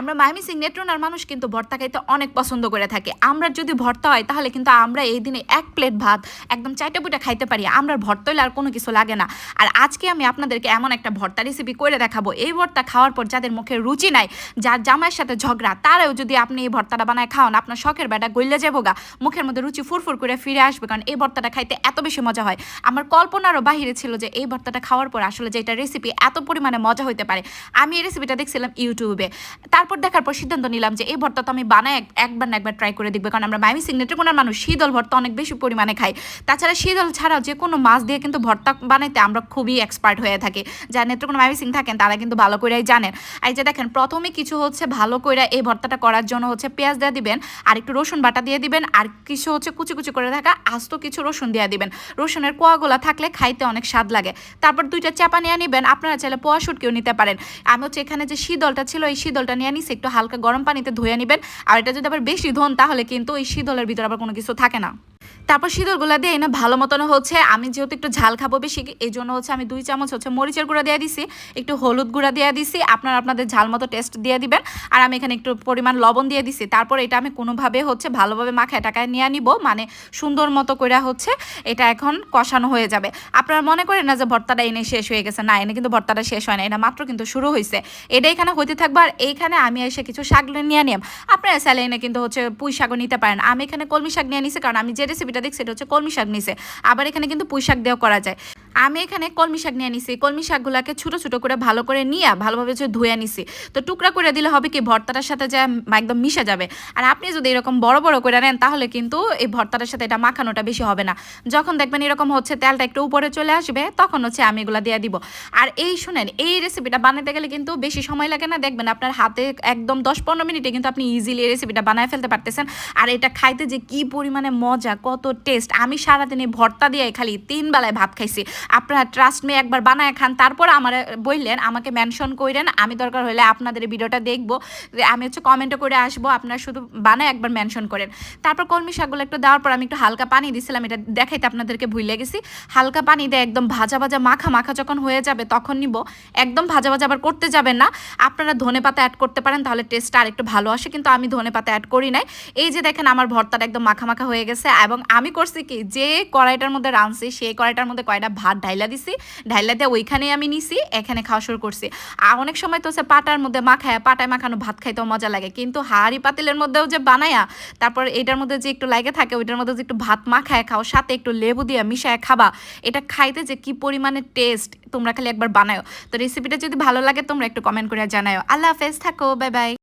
আমরা মাইমি সিং নেত্রনার মানুষ কিন্তু ভর্তা খাইতে অনেক পছন্দ করে থাকে। আমরা যদি ভর্তা হয়, তাহলে কিন্তু আমরা এই দিনে এক প্লেট ভাত, একদম চারটা পুটা খাইতে পারি। আমরা ভর্তা হইলে আর কোনো কিছু লাগে না। আর আজকে আমি আপনাদেরকে এমন একটা ভর্তা রেসিপি করে দেখাবো। এই ভর্তা খাওয়ার পর যাদের মুখে রুচি নাই, যার জামাইয়ের সাথে ঝগড়া, তারাও যদি আপনি এই ভর্তাটা বানায় খাওয়ান, আপনার শখের বেটা গইলে যাব গা। মুখের মধ্যে রুচি ফুরফুর করে ফিরে আসবে, কারণ এই ভর্তাটা খাইতে এত বেশি মজা হয়। আমার কল্পনারও বাহিরে ছিল যে এই ভর্তাটা খাওয়ার পর আসলে যে এটা রেসিপি এত পরিমাণে মজা হইতে পারে। আমি এই রেসিপিটা দেখছিলাম ইউটিউবে। তারপর দেখার পর সিদ্ধান্ত নিলাম যে এই ভর্তা তো আমি বানাই এক- একবার না একবার ট্রাই করে দেখব। কারণ আমরা মাইমি সিগনেচার কোনার মানুষ শীতল ভর্তা অনেক বেশি পরিমাণে খাই। তাছাড়া শীতল ছাড়াও যে কোনো মাছ দিয়ে কিন্তু ভর্তা বানাইতে আমরা খুবই এক্সপার্ট হয়ে থাকি। যারা নেত্রকোনা মাইমি সিং থাকেন, তারা কিন্তু ভালো করেই জানেন। এই যে দেখেন, প্রথমে কিছু হচ্ছে ভালো করে এই ভর্তাটা করার জন্য হচ্ছে পেঁয়াজ দিয়ে দিবেন, আর একটু রসুন বাটা দিয়ে দিবেন, আর কিছু হচ্ছে কুচি কুচি করে থাকা আস্ত কিছু রসুন দিয়ে দিবেন। রসুনের কোয়াগুলা থাকলে খাইতে অনেক স্বাদ লাগে। তারপর দুইটা চাপা নিয়ে নিবেন, আপনারা চাইলে পোয়া শুটকেও নিতে পারেন। আমি হচ্ছে এখানে যে শীতলটা ছিল, এই শীতলটা নিয়ে নিছি একটু হালকা গরম পানিতে ধুয়ে নেবেন। আর এটা যদি আবার বেশি ধন, তাহলে কিন্তু এই শীতলের ভিতরে আবার কোনো কিছু থাকে না। তারপর শীতলগুলা দিয়ে না ভালো মতন হচ্ছে, আমি যেহেতু একটু ঝাল খাব বেশি এই জন্য হচ্ছে আমি দুই চামচ হচ্ছে মরিচের গুঁড়া দিয়ে দিছি, একটু হলুদ গুঁড়া দিয়ে দিছি, আপনারা আপনাদের ঝাল মতো টেস্ট দিয়ে দিবেন। আর আমি এখানে একটু পরিমাণ লবণ দিয়ে দিছি, তারপর এটা আমি কোনোভাবে হচ্ছে ভালোভাবে মাখায় টাকায় নিয়ে নিব মানে সুন্দর মতো করে হচ্ছে এটা এখন কষানো হয়ে যাবে। আপনারা মনে করেন না যে ভর্তাটা এনে শেষ হয়ে গেছে? না, এনে কিন্তু ভর্তাটা শেষ হয় না, এটা মাত্র কিন্তু শুরু হয়েছে এটা এখানে হইতে থাকবে আর এইখানে আমি এসে কিছু শাক নিয়ে নিলাম আপনারা স্যালে এনে কিন্তু হচ্ছে পুঁই শাকও নিতে পারেন। আমি এখানে কলমি শাক নিয়ে নিছি, কারণ আমি যে রেসিপিটা দেখছি এটা হচ্ছে কলমি শাক নিছে। আবার এখানে কিন্তু পুঁই শাক দেওয়া করা যায়। আমি এখানে কলমি শাক নিয়ে নিছি। কলমি শাকগুলোকে ছোটো ছোটো করে ভালো করে নিয়ে ভালোভাবে হচ্ছে ধুয়ে নিছি। তো টুকরা করে দিলে হবে কি, ভর্তাটার সাথে যা একদম মিশে যাবে। আর আপনি যদি এরকম বড় বড় করে নেন, তাহলে কিন্তু এই ভর্তাটার সাথে এটা মাখানোটা বেশি হবে না। যখন দেখবেন এরকম হচ্ছে তেলটা একটু উপরে চলে আসবে, তখন হচ্ছে আমি এগুলো দিয়ে দিব। আর এই শুনেন, এই রেসিপিটা বানাতে গেলে কিন্তু বেশি সময় লাগে না। দেখবেন আপনার হাতে একদম দশ, পনেরো মিনিটে কিন্তু আপনি ইজিলি এই রেসিপিটা বানায় ফেলতে পারতেছেন। আর এটা খাইতে যে কি পরিমাণে মজা, কত টেস্ট আমি সারাদিন এই ভর্তা দিয়ে খালি তিন বেলায় ভাত খাইছি। আপনারা ট্রাস্ট মে একবার বানায় খান। তারপর আমার বললেন, আমাকে মেনশন করেন আমি দরকার হলে আপনাদের ভিডিওটা দেখব। আমি হচ্ছে কমেন্টও করে আসব, আপনারা শুধু বানায় একবার মেনশন করেন। তারপর কলমি শাকগুলো একটু দেওয়ার পর আমি একটু হালকা পানি দিছিলাম, এটা দেখাইতে আপনাদেরকে ভুলে গেছি। হালকা পানি দিয়ে একদম ভাজা ভাজা মাখা মাখা যখন হয়ে যাবে, তখন নিব। একদম ভাজা ভাজা আবার করতে যাবেন না। আপনারা ধনে পাতা অ্যাড করতে পারেন, তাহলে টেস্টটা আর একটু ভালো আসে, কিন্তু আমি ধনে পাতা অ্যাড করি নাই। এই যে দেখেন, আমার ভর্তাটা একদম মাখা মাখা হয়ে গেছে, এবং আমি করছি কি, যে কড়াইটার মধ্যে রাঁধছি, সেই কড়াইটার মধ্যে কয়টা ভাত ঢাইলা দিছি, ঢাইলা দিয়ে ওইখানেই আমি নিছি, এখানে খাওয়া শুরু করছি। আর অনেক সময় তো সে পাটার মধ্যে মাখায়, পাটায় মাখানো ভাত খাইতেও মজা লাগে। কিন্তু হাড়ি পাতিলের মধ্যেও যে বানায়া, তারপর এটার মধ্যে যে একটু লাগে থাকে, ওইটার মধ্যে যে একটু ভাত মাখায় খাও, সাথে একটু লেবু দিয়ে মিশায় খাবা, এটা খাইতে যে কি পরিমাণে টেস্ট তোমরা খালি একবার বানায়। তো রেসিপিটা যদি ভালো লাগে, তোমরা একটু কমেন্ট করে জানাও আল্লাহ হাফেজ, থাকো বাই বাই